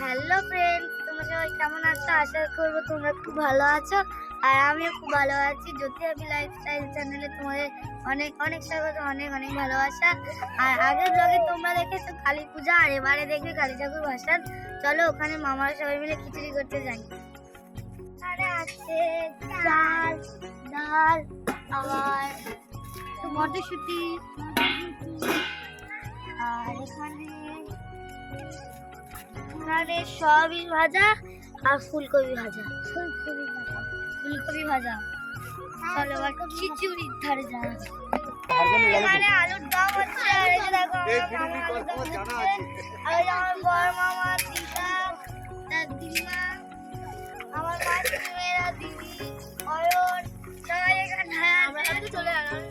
Hello friends তোমরা সবাই কেমন আছো? আশা করব তোমরা খুব ভালো আছো। আর আমিও খুব ভালো আছি। যদি আমি লাইফস্টাইল চ্যানেলে তোমাদের অনেক অনেক স্বাগত, অনেক অনেক ভালোবাসা। আর আগের ব্লগে তোমরা দেখেছ কালী পূজা, আর এবারে দেখবে কালী ঠাকুর ভাসান। চলো ওখানে মামারা সবাই মিলে খিচুড়ি করতে যাই। আরে আছে চাল ডাল, আবার মটরশুঁটি। আর এখানে এখানে সয়াবিন ভাজা আর ফুলকপি ভাজা। ফুলকপি ভাজা। ফুলকপি ভাজা। চলো এবার খিচুড়ির ধারে যাওয়া এখানে আলুর দম আর এই যে দেখো আমার মামা আলুর দম আর আমার বড় মামা দিদা তার দিদিমা আমার মাসিমেরা দিদি অয়ন সবাই এখানে আমরা চলে এলাম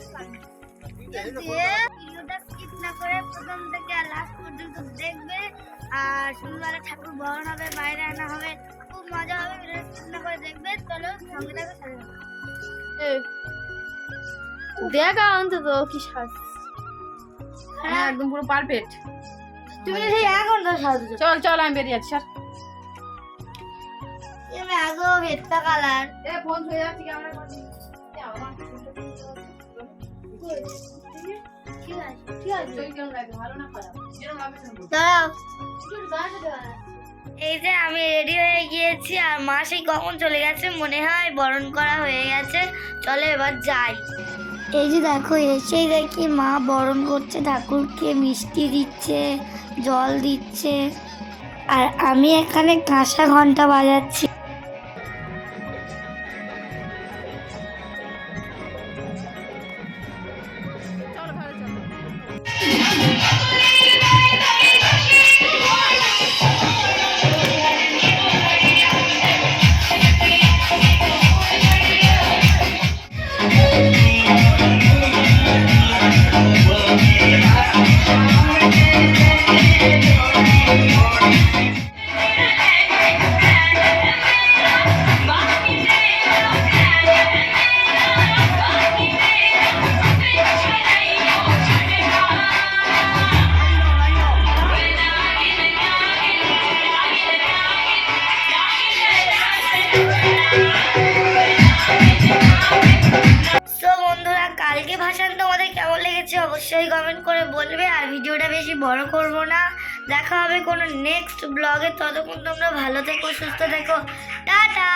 ভিডিওটা স্কিপ না করে প্রথম থেকে লাস্ট পর্যন্ত আর শনিবারে ঠাকুর বরণ হবে বাইরে আনা হবে। খুব মজা হবে ভিডিওটা করে দেখবে চলো সঙ্গে থাকো দেখা অন্তত কি সাজ হ্যাঁ। একদম পুরো পারফেক্ট। তুমি সেই এখন তো সাজু চল চল আমি বেরিয়ে যাচ্ছি স্যার আগেও কালার। এ ফোন হয়ে যাচ্ছে করছি ঠিক আছে। ঠিক আছে ভালো না খারাপ? যেরকম লাগবে সেরকম বলব। দাঁড়াও। এই যে আমি রেডি হয়ে গিয়েছি আর মা সেই কখন চলে গেছে মনে হয় বরণ করা হয়ে গেছে। চলো এবার যাই। এই যে দেখো এসেই দেখি মা বরণ করছে ঠাকুরকে মিষ্টি দিচ্ছে জল দিচ্ছে। আর আমি এখানে কাঁসা ঘণ্টা বাজাচ্ছি। ভাষণ তোমাদের কেমন লেগেছে অবশ্যই কমেন্ট করে বলবে, আর ভিডিওটা বেশি বড় করব না। দেখা হবে কোনো নেক্সট ব্লগে ততক্ষণ তোমরা ভালো থেকো, সুস্থ থেকো। টাটা!